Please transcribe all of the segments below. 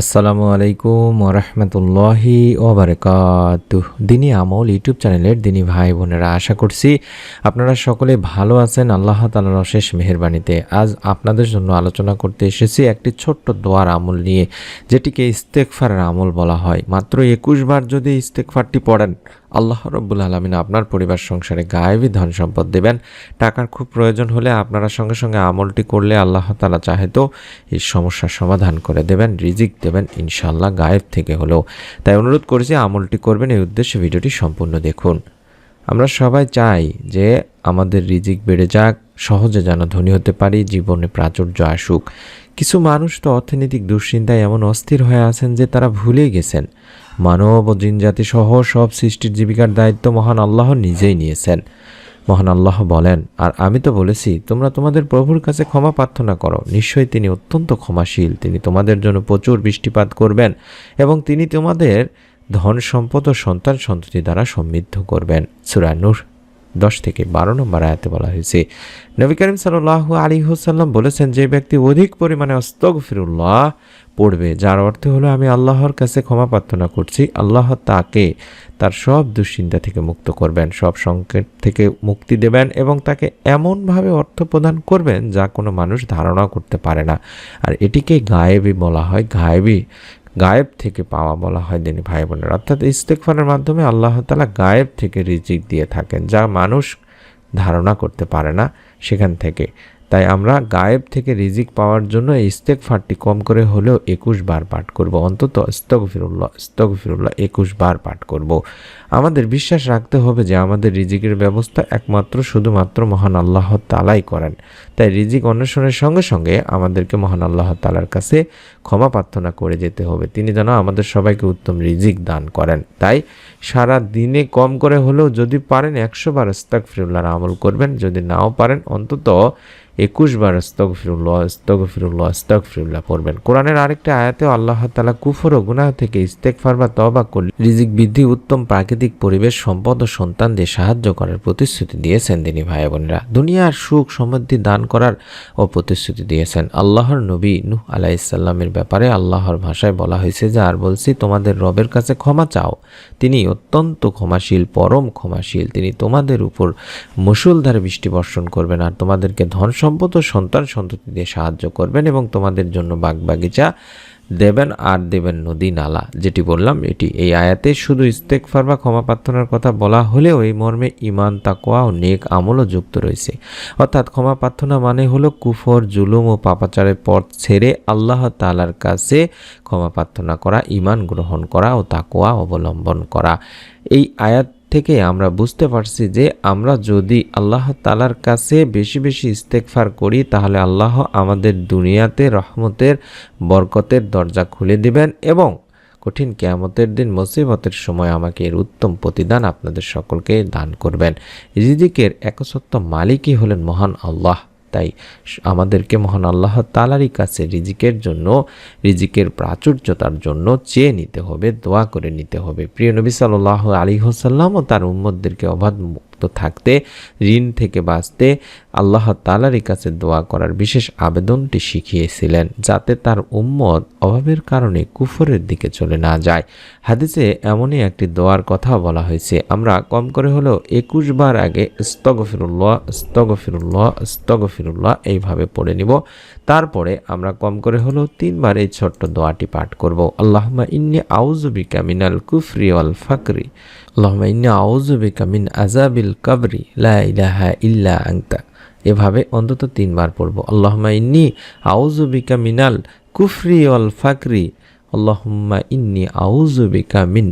আসসালামু আলাইকুম রহমতুল্লাহি ওবরকাত দিনী আমল ইউটিউব চ্যানেলের দিনী ভাই বোনেরা, আশা করছি আপনারা সকলে ভালো আছেন। আল্লাহ তালার অশেষ মেহরবানিতে আজ আপনাদের জন্য আলোচনা করতে এসেছি একটি ছোট্ট দোয়ার আমল নিয়ে, যেটিকে ইস্তেকফারের আমল বলা হয়। মাত্র একুশ বার যদি ইস্তেকফারটি পড়েন আল্লাহ রব্বুল আলমিন আপনার পরিবার সংসারে গায়েবী ধন সম্পদ দেবেন। টাকার খুব প্রয়োজন হলে আপনারা সঙ্গে সঙ্গে আমলটি করলে আল্লাহ তালা চাহে তো এই সমস্যার সমাধান করে দেবেন, রিজিক দেবেন ইনশাল্লাহ গায়েব থেকে হলেও। তাই অনুরোধ করেছি আমলটি করবেন, এই উদ্দেশ্যে ভিডিওটি সম্পূর্ণ দেখুন। আমরা সবাই চাই যে আমাদের রিজিক বেড়ে যাক, সহজে যেন ধনী হতে পারি, জীবনে প্রাচুর্য আসুক। কিছু মানুষ তো অর্থনৈতিক দুশ্চিন্তায় এমন অস্থির হয়ে আছেন যে তারা ভুলে গেছেন। মানব ও জিনজাতি সহ সব সৃষ্টির জীবিকার দায়িত্ব মহান আল্লাহ নিজেই নিয়েছেন। মহান আল্লাহ বলেন, আর আমি তো বলেছি, তোমরা তোমাদের প্রভুর কাছে ক্ষমা প্রার্থনা করো। নিশ্চয়ই তিনি অত্যন্ত ক্ষমাশীল। তিনি তোমাদের জন্য প্রচুর বৃষ্টিপাত করবেন এবং তিনি তোমাদের ধন সম্পদ ও সন্তান সন্ততি দ্বারা সমৃদ্ধ করবেন। সুরানুর দশ থেকে বারো নম্বর আয়াতে বলা হয়েছে, নবী করিম সাল্লাহ আলী হুসাল্লাম বলেছেন, যে ব্যক্তি অধিক পরিমাণে অস্তক ফিরুল্লাহ পড়বে, যার অর্থ হলো আমি আল্লাহর কাছে ক্ষমা প্রার্থনা করছি, আল্লাহ তাকে তার সব দুশ্চিন্তা থেকে মুক্ত করবেন, সব সংকেত থেকে মুক্তি দেবেন এবং তাকে এমনভাবে অর্থ প্রদান করবেন যা কোনো মানুষ ধারণা করতে পারে না। আর এটিকে গায়েবী বলা হয়, গায়েবী গায়েব থেকে পাওয়া বলা হয় দিনী ভাই বোনের অর্থাৎ ইস্তেকফারের মাধ্যমে আল্লাহ তালা গায়েব থেকে রিজিক দিয়ে থাকেন, যা মানুষ ধারণা করতে পারে না সেখান থেকে। তাই আমরা গায়েব থেকে রিজিক পাওয়ার জন্য এই ইস্তেকফারটি কম করে হলেও একুশ বার পাঠ করব। অন্তত স্তগফিরুল্লাহ স্তগফিরুল্লাহ একুশ বার পাঠ করব। আমাদের বিশ্বাস রাখতে হবে যে আমাদের রিজিকের ব্যবস্থা একমাত্র শুধুমাত্র মহান আল্লাহ তালাই করেন। তাই রিজিক অন্বেষণের সঙ্গে সঙ্গে আমাদেরকে মহান আল্লাহ তালার কাছে ক্ষমা প্রার্থনা করে যেতে হবে। তিনি যেন আমাদের সবাইকে উত্তম রিজিক দান করেন। তাই সারা দিনে কম করে হলেও যদি পারেন একশো বার ইস্তাকফিরুল্লাহর আমল করবেন, যদি নাও পারেন অন্তত একুশ বার স্তগফিরুল্লাহ স্তগফিরুল্লাহ স্তগফিরুল্লাহ পড়বেন। কোরআনের আরেকটা আয়াতেও আল্লাহ তালা কুফর ও গুনাহ থেকে ইস্তেকফার বা তবা করলে রিজিক বৃদ্ধি, উত্তম প্রাকৃতিক পরিবেশ, সম্পদ ও সন্তান দিয়ে সাহায্য করার প্রতিশ্রুতি দিয়েছেন তিনি ভাই বোনেরা। দুনিয়ার সুখ সমৃদ্ধি দান করার ও প্রতিশ্রুতি দিয়েছেন। আল্লাহর নবী নূহ আলাইসাল্লামের ব্যাপারে আল্লাহর ভাষায় বলা হয়েছে যে, আর বলছি, তোমাদের রবের কাছে ক্ষমা চাও। তিনি অত্যন্ত ক্ষমাশীল, পরম ক্ষমাশীল। তিনি তোমাদের উপর মুসুলধারে বৃষ্টি বর্ষণ করবেন। আর তোমাদেরকে ধন সম্পদ ও সন্তান সন্ততি দিয়ে সাহায্য করবেন এবং তোমাদের জন্য বাগবাগিচা দেবেন আর দেবেন নদী নালা। যেটি বললাম, এটি এই আয়াতে শুধু ইস্তেকফার বা ক্ষমা প্রার্থনার কথা বলা হলেও এই মর্মে ইমান তাকোয়া ও নেক আমলও যুক্ত রয়েছে। অর্থাৎ ক্ষমা প্রার্থনা মানে হলো কুফর, জুলুম ও পাপাচারের পথ ছেড়ে আল্লাহ তালার কাছে ক্ষমা প্রার্থনা করা ইমান গ্রহণ করা ও তাকোয়া অবলম্বন করা। এই আয়াত থেকে আমরা বুঝতে পারছি যে আমরা যদি আল্লাহ তালার কাছে বেশি বেশি ইস্তেকফার করি, তাহলে আল্লাহ আমাদের দুনিয়াতে রহমতের, বরকতের দরজা খুলে দিবেন এবং কঠিন কেয়ামতের দিন, মুসিবতের সময় আমাকে এর উত্তম প্রতিদান আপনাদের সকলকে দান করবেন। রিজিকের একসত্ব মালিকই হলেন মহান আল্লাহ। তাই আমাদেরকে মহান আল্লাহ তালারই কাছে রিজিকের জন্য, রিজিকের প্রাচুর্যতার জন্য চেয়ে নিতে হবে, দোয়া করে নিতে হবে। প্রিয় নবী সাল্লাহ আলী হোসাল্লাম ও তার উম্মদদেরকে অবাধ মুক্ত থাকতে, ঋণ থেকে বাঁচতে আল্লাহ তালারই কাছে দোয়া করার বিশেষ আবেদনটি শিখিয়েছিলেন যাতে তার উম্মত অভাবের কারণে কুফরের দিকে চলে না যায়। হাদিসে এমনই একটি দোয়ার কথা বলা হয়েছে, আমরা কম করে হলেও একুশ বার আগে স্তগফিরুল্লাহ স্তগফিরুল্লাহ স্তগফিরুল্লাহ এইভাবে পড়ে নিব। তারপরে আমরা কম করে হলেও তিনবার এই ছোট্ট দোয়াটি পাঠ করব। আল্লাহমা ইন্নি আউজুবিকা মিনাল কুফরি ওয়াল ফাকরি। আল্লাহমা ইন্নি আউজুবিকা মিন আজাবিল কাবরি, লা ইলাহা ইল্লা আংতা এভাবে অন্তত তিনবার পড়ব। আল্লাহমা ইন্নি আউজুবিকা মিনাল কুফরি ওয়াল ফাকরি। আল্লাহুম্মা ইন্নি আউজুবিকা মিন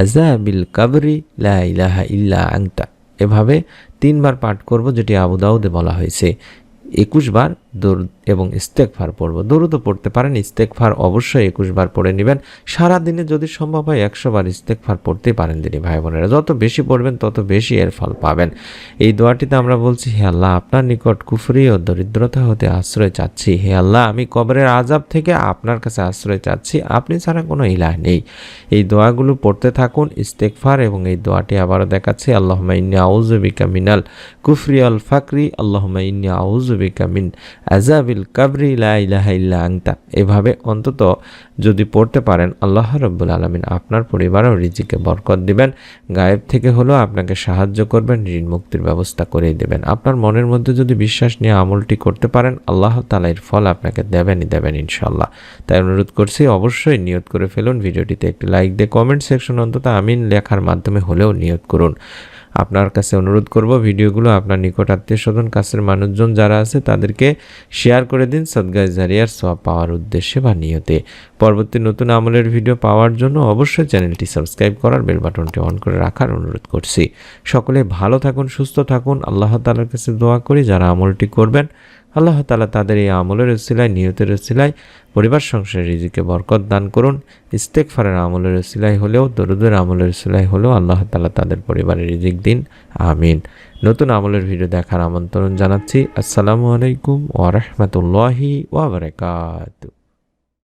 আজাবিল কাবরি, লা ইলাহা ইল্লা আংতা এভাবে তিনবার পাঠ করব, যেটি আবু দাউদে বলা হয়েছে। একুশ বার দরুদ এবং ইস্তেকফার পড়ব। দরুদও পড়তে পারেন ইস্তেকফার অবশ্যই একুশ বার পড়ে নেবেন। সারা দিনে যদি সম্ভব হয় একশো বার ইস্তেকফার পড়তেই পারেন দিদি ভাই বোনেরা। যত বেশি পড়বেন, তত বেশি এর ফল পাবেন। এই দোয়াটিতে আমরা বলছি, হে আল্লাহ, আপনার নিকট কুফরি ও দরিদ্রতা হতে আশ্রয় চাচ্ছি। হে আল্লাহ, আমি কবরের আজাব থেকে আপনার কাছে আশ্রয় চাচ্ছি। আপনি ছাড়া কোনো ইলাহ নেই। এই দোয়াগুলো পড়তে থাকুন ইস্তেকফার এবং এই দোয়াটি আবারও দেখাচ্ছি। আল্লাহ ইন্নি আউজবিকা মিনাল কুফরি আল ফাকরি আল্লাহ ইন্নি আউজবিকা মিন আজাবিল কাবরি ইল্লা আংতা এভাবে অন্তত যদি পড়তে পারেন, আল্লাহ রব্বুল আলমিন আপনার পরিবার ও রিজিকে বরকত দিবেন, গায়েব থেকে হলেও আপনাকে সাহায্য করবেন, ঋণ মুক্তির ব্যবস্থা করে দেবেন। আপনার মনের মধ্যে যদি বিশ্বাস নিয়ে আমলটি করতে পারেন, আল্লাহ তালা এর ফল আপনাকে দেবেনই দেবেন ইনশাল্লাহ তাই অনুরোধ করছি, অবশ্যই নিয়ত করে ফেলুন। ভিডিওটিতে একটি লাইক দিয়ে কমেন্ট সেকশন অন্তত আমিন লেখার মাধ্যমে হলেও নিয়ত করুন। আপনার কাছে অনুরোধ করব ভিডিওগুলো আপনার নিকট আত্মীয় স্বজন, কাছের মানুষজন যারা আছে তাদেরকে শেয়ার করে দিন সদগাই জারিয়ার সব পাওয়ার উদ্দেশ্যে বা নিয়তে। পরবর্তী নতুন আমলের ভিডিও পাওয়ার জন্য অবশ্যই চ্যানেলটি সাবস্ক্রাইব করার বেল বাটনটি অন করে রাখার অনুরোধ করছি। সকলে ভালো থাকুন, সুস্থ থাকুন। আল্লাহ তালার কাছে দোয়া করি, যারা আমলটি করবেন আল্লাহ তালা তাদের এই আমলের উসিলায়, নিয়তের উসিলায় পরিবার সংসারের রিজিকে বরকত দান করুন। ইস্তেকফারের আমলের রসিলাই হলেও, দরুদের আমলের রসিলাই হলেও আল্লাহ তালা তাদের পরিবারের রিজিক দিন। আমিন। নতুন আমলের ভিডিও দেখার আমন্ত্রণ জানাচ্ছি। আসসালামু আলাইকুম ওরহমতুল্লাহি ওবরাকাতু